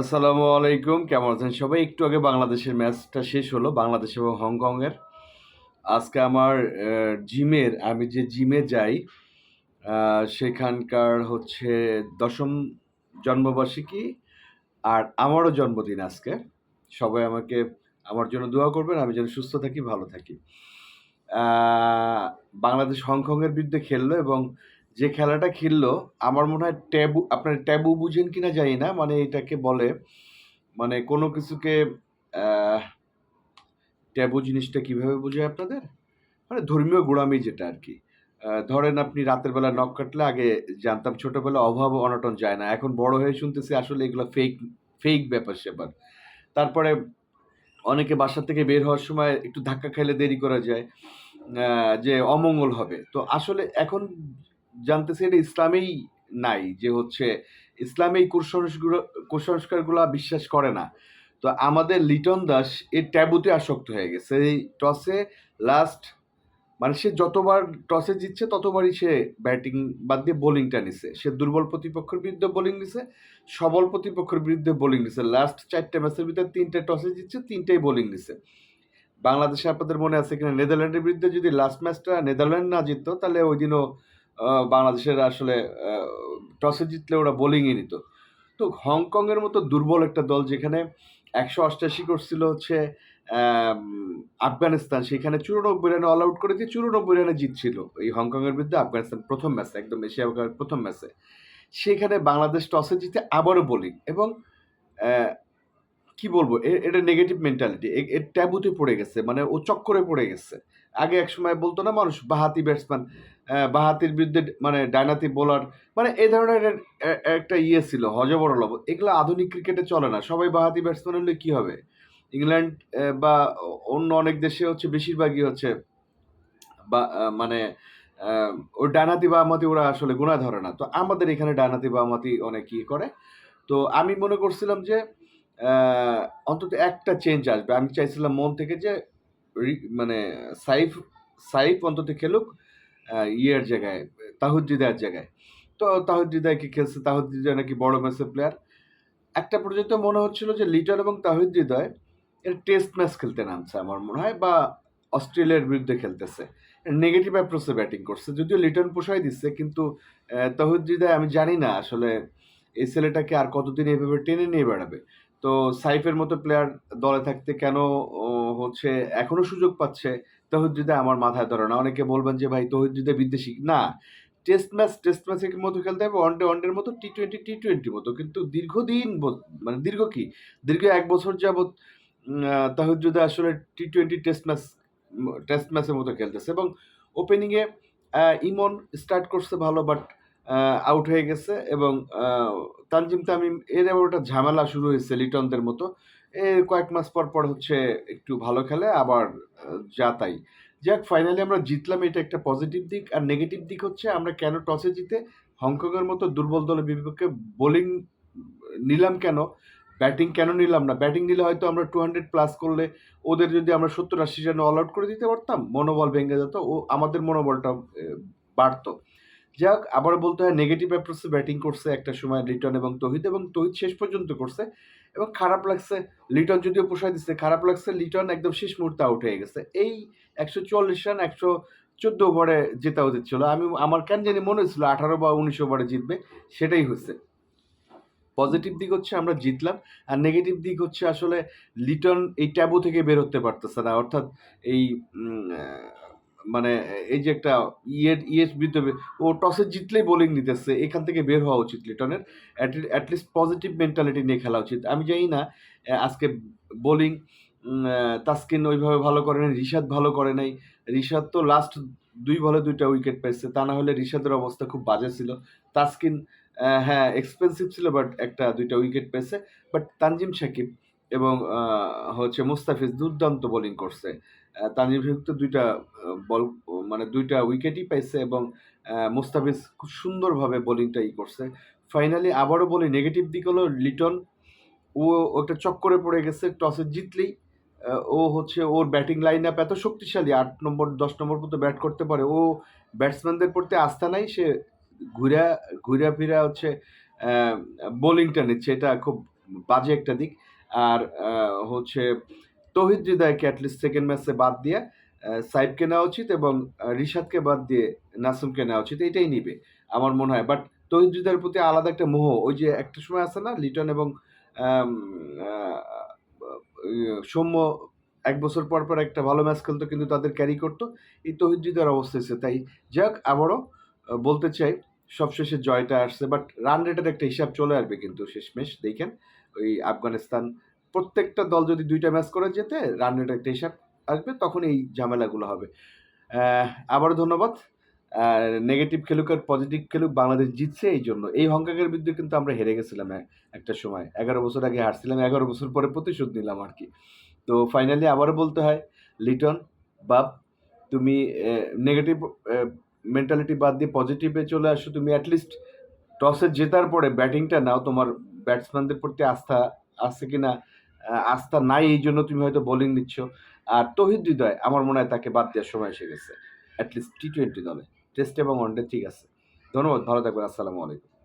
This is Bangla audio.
আসসালামু আলাইকুম, কেমন আছেন সবাই? একটু আগে বাংলাদেশের ম্যাচটা শেষ হলো, বাংলাদেশ এবং হংকংয়ের। আজকে আমার জিমের, আমি যে জিমে যাই সেখানকার হচ্ছে দশম জন্মবার্ষিকী আর আমারও জন্মদিন আজকে। সবাই আমাকে, আমার জন্য দোয়া করবেন, আমি যেন সুস্থ থাকি, ভালো থাকি। বাংলাদেশ হংকংয়ের বিরুদ্ধে খেললো এবং যে খেলাটা খেললো, আমার মনে হয় ট্যাবু, আপনার ট্যাবু বুঝেন কিনা জানি না মানে এটাকে বলে মানে কোনো কিছুকে ট্যাবু জিনিসটা কীভাবে বোঝায় আপনাদের? মানে ধর্মীয় গোড়ামি যেটা আর কি। ধরেন আপনি রাতের বেলা নখ কাটলে আগে জানতাম ছোটবেলা অভাব অনটন যায় না, এখন বড় হয়ে শুনতেছি আসলে এগুলো ফেক ফেক ব্যাপার স্যাপার। তারপরে অনেকে বাসা থেকে বের হওয়ার সময় একটু ধাক্কা খাইলে দেরি করা যায় যে অমঙ্গল হবে। তো আসলে এখন জানতেছি এটা ইসলামেই নাই, যে হচ্ছে ইসলামে এই কুসংস্কার, কুসংস্কারগুলো বিশ্বাস করে না। তো আমাদের লিটন দাস এই ট্যাবুতে আসক্ত হয়ে গেছে। এই টসে লাস্ট মানে সে যতবার টসে জিতছে, ততবারই সে ব্যাটিং বাদ দিয়ে বোলিংটা নিছে। সে দুর্বল প্রতিপক্ষের বিরুদ্ধে বোলিং নিছে, সবল প্রতিপক্ষের বিরুদ্ধে বোলিং নিছে। লাস্ট চারটে ম্যাচের ভিতরে তিনটে টসে জিতছে, তিনটেই বোলিং নিছে। বাংলাদেশে আপনাদের মনে আছে কিনা? নেদারল্যান্ডের বিরুদ্ধে যদি লাস্ট ম্যাচটা নেদারল্যান্ড না জিততো, তাহলে ওই দিনও বাংলাদেশের আসলে টসে জিতলে ওরা বোলিংয়ে নিত। তো হংকংয়ের মতো দুর্বল একটা দল যেখানে একশো অষ্টাশি করছিল হচ্ছে আফগানিস্তান, সেখানে চুরানব্বই রানে অল আউট করে দিয়ে চুরানব্বই রানে জিতছিল। এই হংকংয়ের বিরুদ্ধে আফগানিস্তান প্রথম ম্যাচে একদম এশিয়া কাপের প্রথম ম্যাচে সেখানে বাংলাদেশ টসে জিতে আবারও বোলিং এবং কি বলব এটা নেগেটিভ মেন্টালিটি এর ট্যাবুতে পড়ে গেছে মানে ও চক্করে পড়ে গেছে। আগে এক সময় বলতো না মানুষ, বাহাতি ব্যাটসম্যান বাহাতির বিরুদ্ধে মানে ডাইনাতি বোলার মানে এই ধরনের একটা ইয়ে ছিল হজবরলব এগুলো আধুনিক ক্রিকেটে চলে না। সবাই বাহাতি ব্যাটসম্যান হলে কী হবে? ইংল্যান্ড বা অন্য অনেক দেশে হচ্ছে বেশিরভাগই হচ্ছে, বা মানে ওই ডানাতি বা আমাতি ওরা আসলে গুণা ধরে না। তো আমাদের এখানে ডানাতি বা আমাতি অনেক ইয়ে করে। তো আমি মনে করছিলাম যে অন্তত একটা চেঞ্জ আসবে। আমি চাইছিলাম মন থেকে যে মানে সাইফ সাইফ অন্তত খেলুক ইয়ের জায়গায় তাহুদ্দিদার জায়গায়। তো তাহুদ্দিদাকে খেলছে? তাহুদ্দিদা নাকি বড় ম্যাচের প্লেয়ার একটা পর্যন্ত মনে হচ্ছিল যে লিটন এবং তাহিদ এর টেস্ট ম্যাচ খেলতে নামছে আমার মনে হয় বা অস্ট্রেলিয়ার বিরুদ্ধে খেলতেছে। নেগেটিভ অ্যাপ্রোচে ব্যাটিং করছে। যদিও লিটন পোষাই দিচ্ছে কিন্তু আহ, আমি জানি না আসলে এই ছেলেটাকে আর কতদিন এইভাবে টেনে নিয়ে বেড়াবে। তো সাইফের মতো প্লেয়ার দলে থাকতে কেন হচ্ছে এখনও সুযোগ পাচ্ছে তহিদ আমার মাথায় ধরে না। অনেকে বলবেন যে, ভাই তহিদ হৃদয় বিদেশি না টেস্ট ম্যাচ টেস্ট ম্যাচের মতো খেলতে হবে ওয়ান ডে ওয়ান ডের মতো টি টোয়েন্টি টি টোয়েন্টির মতো। কিন্তু দীর্ঘদিন মানে দীর্ঘ কি? দীর্ঘ এক বছর যাবৎ তাহিদুদ্দা আসলে T twenty test match test ম্যাচের মতো খেলতেছে। এবং ওপেনিংয়ে ইমন স্টার্ট করছে ভালো বাট আউট হয়ে গেছে এবং তানজিম তামিম, এর একটা ঝামেলা শুরু হয়েছে লিটনদের মতো। এ কয়েক মাস পর পর হচ্ছে একটু ভালো খেলে, আবার যা তাই। যাক ফাইনালি আমরা জিতলাম, এটা একটা পজিটিভ দিক। আর নেগেটিভ দিক হচ্ছে, আমরা কেন টসে জিতে হংকংয়ের মতো দুর্বল দলের বিপক্ষে বোলিং নিলাম কেন? ব্যাটিং কেন নিলাম না? ব্যাটিং নিলে হয়তো আমরা টু হান্ড্রেড প্লাস করলে ওদের যদি আমরা সত্তর আশি রানে অল আউট করে দিতে পারতাম, মনোবল ভেঙে যেত, ও আমাদের মনোবলটা বাড়তো। যাক, আবার বলতে হয় নেগেটিভ অ্যাপ্রোচে ব্যাটিং করছে একটা সময় লিটন এবং তহিদ এবং তহিদ শেষ পর্যন্ত করছে এবং খারাপ লাগছে লিটন যদিও পোষায় দিচ্ছে, খারাপ লাগছে লিটন একদম শেষ মুহূর্তে আউট হয়ে গেছে। এই একশো চল্লিশ রান, একশো চোদ্দ ওভারে জেতা উচিত ছিল আমি, আমার কেন জানি মনে হয়েছিল আঠারো বা উনিশ ওভারে জিতবে, সেটাই হয়েছে। পজিটিভ দিক হচ্ছে আমরা জিতলাম, আর নেগেটিভ দিক হচ্ছে আসলে লিটন এই ট্যাবু থেকে বের হতে পারতেছে না। অর্থাৎ এই মানে এই যে একটা ইয়ের ইয়ের বিরুদ্ধে ও টসে জিতলেই বোলিং নিতেছে, এখান থেকে বের হওয়া উচিত লিটনের। অ্যাটলিস্ট পজিটিভ মেন্টালিটি নিয়ে খেলা উচিত। আমি জানি না আজকে বোলিং তাসকিন ওইভাবে ভালো করে নাই, রিশাদ ভালো করে নাই। রিশাদ তো লাস্ট দুই বলে দুইটা উইকেট পেয়েছে, তা না হলে রিশাদের অবস্থা খুব বাজে ছিল। তাসকিন হ্যাঁ এক্সপেন্সিভ ছিল বাট একটা দুইটা উইকেট পেয়েছে। বাট তানজিম সাকিব এবং হচ্ছে মুস্তাফিজ দুর্দান্ত বোলিং করছে। তানজিম তো দুইটা বল মানে দুইটা উইকেটই পাইছে এবং মুস্তাফিজ খুব সুন্দরভাবে বোলিংটা ই করছে। ফাইনালি আবারও বলি নেগেটিভ দিক হলো লিটন। ও একটা চক্করে পড়ে গেছে টসে জিতলেই ও হচ্ছে ওর ব্যাটিং লাইন আপ এত শক্তিশালী, আট নম্বর, দশ নম্বর পর্যন্ত ব্যাট করতে পারে। ও ব্যাটসম্যানদের প্রতি আস্থা নাই, সে ঘুরা ঘুরা ফিরা হচ্ছে বোলিংটা নিচ্ছে। এটা খুব বাজে একটা দিক। আর হচ্ছে তহিদ হৃদয়কে অ্যাটলিস্ট সেকেন্ড ম্যাচে বাদ দিয়ে সাইবকে নেওয়া উচিত এবং রিশাদকে বাদ দিয়ে নাসুমকে নেওয়া উচিত, এটাই নিবে আমার মনে হয়। বাট তহিদ হৃদয়ের প্রতি আলাদা একটা মোহ, ওই যে একটা সময় আছে না, লিটন এবং সৌম্য এক বছর পর পর একটা ভালো ম্যাচ খেলতো, কিন্তু তাদের ক্যারি করতো, এই তহিদ হৃদয়ের অবস্থা হচ্ছে তাই যাক, আবারও বলতে চাই, সবশেষে জয়টা আসছে বাট রান রেটের একটা হিসাব চলে আসবে কিন্তু শেষমেশ, দেখেন, ওই আফগানিস্তান প্রত্যেকটা দল যদি দুইটা ম্যাচ করে যেতে রান রেটের একটা হিসাব আসবে তখন এই ঝামেলাগুলো হবে। আবারও ধন্যবাদ। নেগেটিভ খেলুক আর পজিটিভ খেলুক বাংলাদেশ জিতছে এই জন্য। এই হংকংয়ের বিরুদ্ধে কিন্তু আমরা হেরে গেছিলাম একটা সময়। এগারো বছর আগে হারছিলাম এগারো বছর পরে প্রতিশোধ নিলাম আর কি। তো ফাইনালি আবারও বলতে হয় লিটন বাপ তুমি নেগেটিভ মেন্টালিটি বাদ দিয়ে পজিটিভে চলে আসো। তুমি অ্যাটলিস্ট টসে জেতার পরে ব্যাটিংটা নাও। তোমার ব্যাটসম্যানদের প্রতি আস্থা আছে কিনা আহ, আস্থা নাই, এই জন্য তুমি হয়তো বোলিং নিচ্ছ। আর তহিদ হৃদয়, আমার মনে হয় তাকে বাদ দেওয়ার সময় এসে গেছে। অ্যাটলিস্ট টি টোয়েন্টি দলে। টেস্ট এবং ওয়ানডে ঠিক আছে। ধন্যবাদ, ভালো থাকবেন, আসসালামু আলাইকুম।